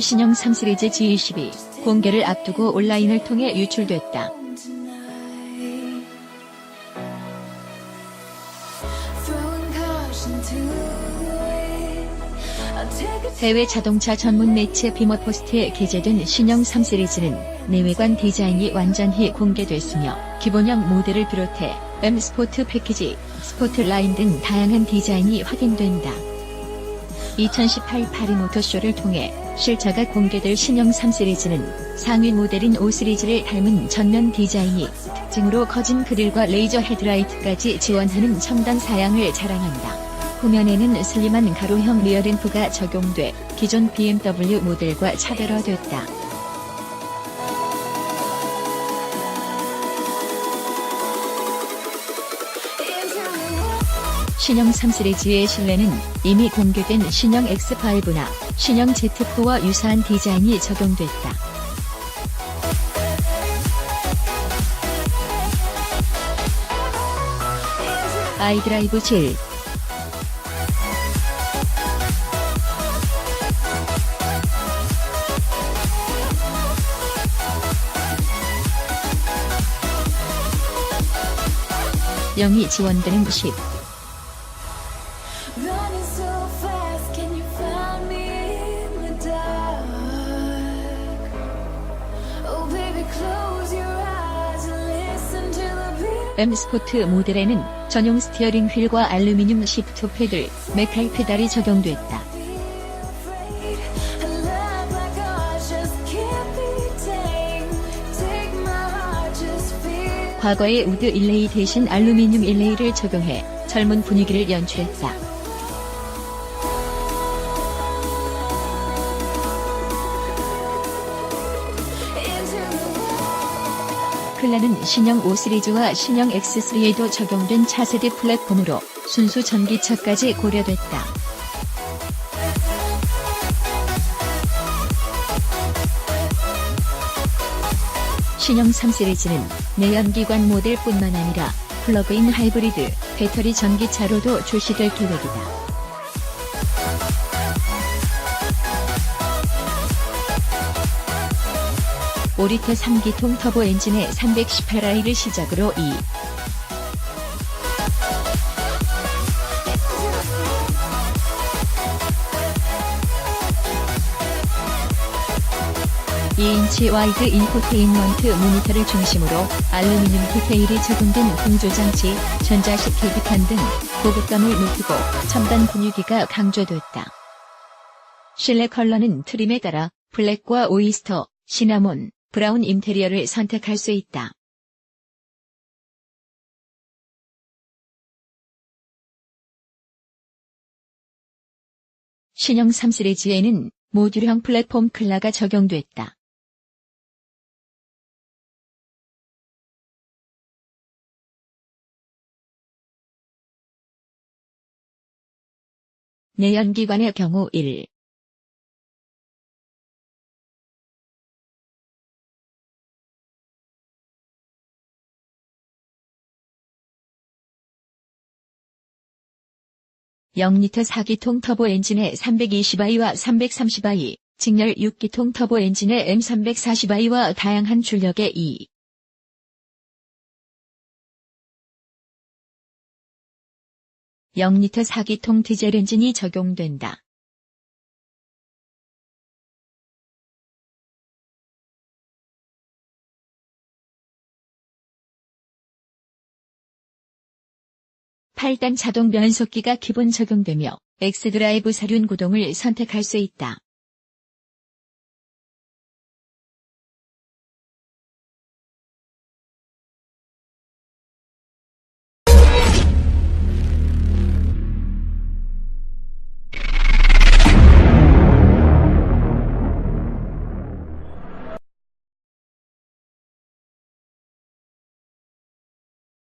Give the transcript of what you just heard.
신형 3 시리즈 G22 공개를 앞두고 온라인을 통해 유출됐다. 해외 자동차 전문 매체 비머포스트에 게재된 신형 3 시리즈는 내외관 디자인이 완전히 공개됐으며 기본형 모델을 비롯해 M 스포트 패키지, 스포트 라인 등 다양한 디자인이 확인된다. 2018 파리 모터쇼를 통해 실차가 공개될 신형 3 시리즈는 상위 모델인 5 시리즈를 닮은 전면 디자인이 특징으로 커진 그릴과 레이저 헤드라이트까지 지원하는 첨단 사양을 자랑한다. 후면에는 슬림한 가로형 리어램프가 적용돼 기존 BMW 모델과 차별화됐다. 신형 3 시리즈의 실내는 이미 공개된 신형 X5나 신형 Z4와 유사한 디자인이 적용됐다. 아이드라이브 7 영이 지원되는 10 M 스포트 모델에는 전용 스티어링 휠과 알루미늄 시프트 패들, 메탈 페달이 적용됐다. 과거의 우드 일레이 대신 알루미늄 일레이를 적용해 젊은 분위기를 연출했다. 클라는 신형 5 시리즈와 신형 X3에도 적용된 차세대 플랫폼으로 순수 전기차까지 고려됐다. 신형 3 시리즈는 내연기관 모델뿐만 아니라 플러그인 하이브리드, 배터리 전기차로도 출시될 계획이다. 오리터 3기통 터보 엔진의 318i를 시작으로 2. (2인치) 와이드 인포테인먼트 모니터를 중심으로 알루미늄 디테일이 적용된 공조장치, 전자식 계기판 등 고급감을 높이고 첨단 분위기가 강조됐다. 실내 컬러는 트림에 따라 블랙과 오이스터, 시나몬, 브라운 인테리어를 선택할 수 있다. 신형 3 시리즈에는 모듈형 플랫폼 클라가 적용됐다. 내연기관의 경우 1. (0리터) 4기통 터보 엔진의 320i와 330i, 직렬 6기통 터보 엔진의 M340i와 다양한 출력의 2. (0리터) 4기통 디젤 엔진이 적용된다. 팔단 자동 변속기가 기본 적용되며 엑스드라이브 사륜 구동을 선택할 수 있다.